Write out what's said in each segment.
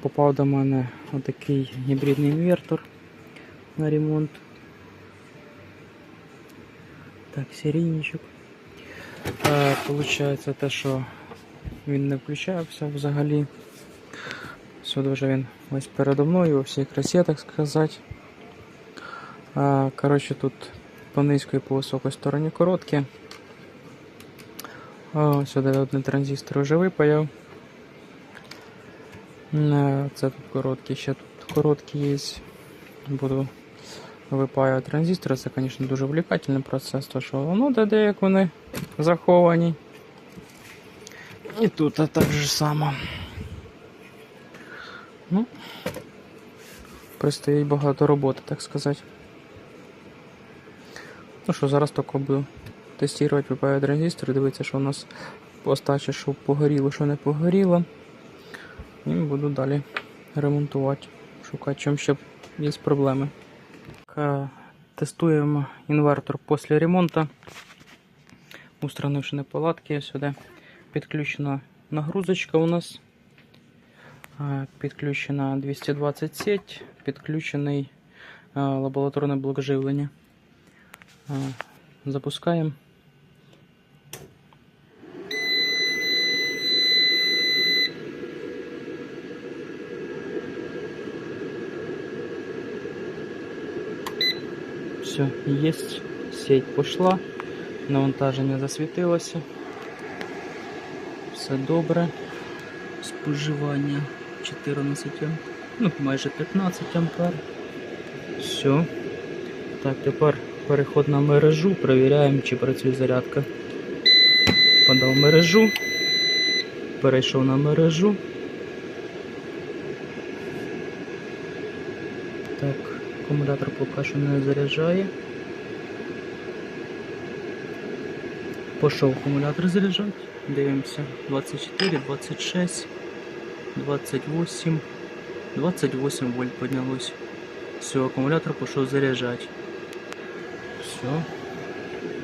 попав до мене отакий гібридний інвертор на ремонт. Так, серійничок. Е, Получається те, що він не включався взагалі. Сюди вже він весь передо мною, у всій красі, так сказати. А, коротше, тут по низькій і по високій стороні короткі. Сюди один транзистор вже випаяв. Це тут короткий, ще тут короткі є. Буду випаювати транзистори. Це, звісно, дуже увлекательний процес, то що воно де, як вони заховані. І тут так же само. Ну, предстоїть багато роботи, так сказати. Ну що, зараз тільки буду тестувати випаю транзистор, дивитися, що у нас остача, що погоріло, що не погоріло. І буду далі ремонтувати, шукати, чим ще є проблеми. Тестуємо інвертор після ремонту. Устранивши неполадки, сюди підключена нагрузочка у нас. Підключена 220 сеть, підключений е, лабораторний блок живлення. Запускаємо. Все, есть. Сеть пішла. Навантаження засвітилося. Все добре. Споживання 14, ам- ну майже 15 ампер. Все. Так, тепер переход на мережу, перевіряємо, чи працює зарядка. Подав мережу. Перейшов на мережу. Так, акумулятор поки що не заряджає. Пішов акумулятор заряджати. Дивимося. 24, 26, 28, 28 вольт піднялось. Все, акумулятор пішов заряджати. Все.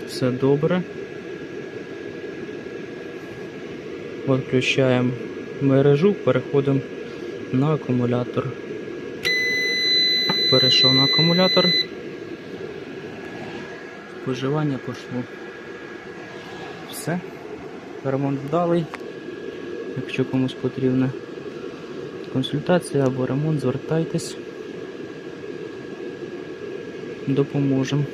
Все добре. Відключаємо мережу, переходимо на акумулятор. Перейшов на акумулятор. Споживання пішло. Все. Ремонт вдалий. Якщо комусь потрібна консультація або ремонт, звертайтесь. Допоможемо.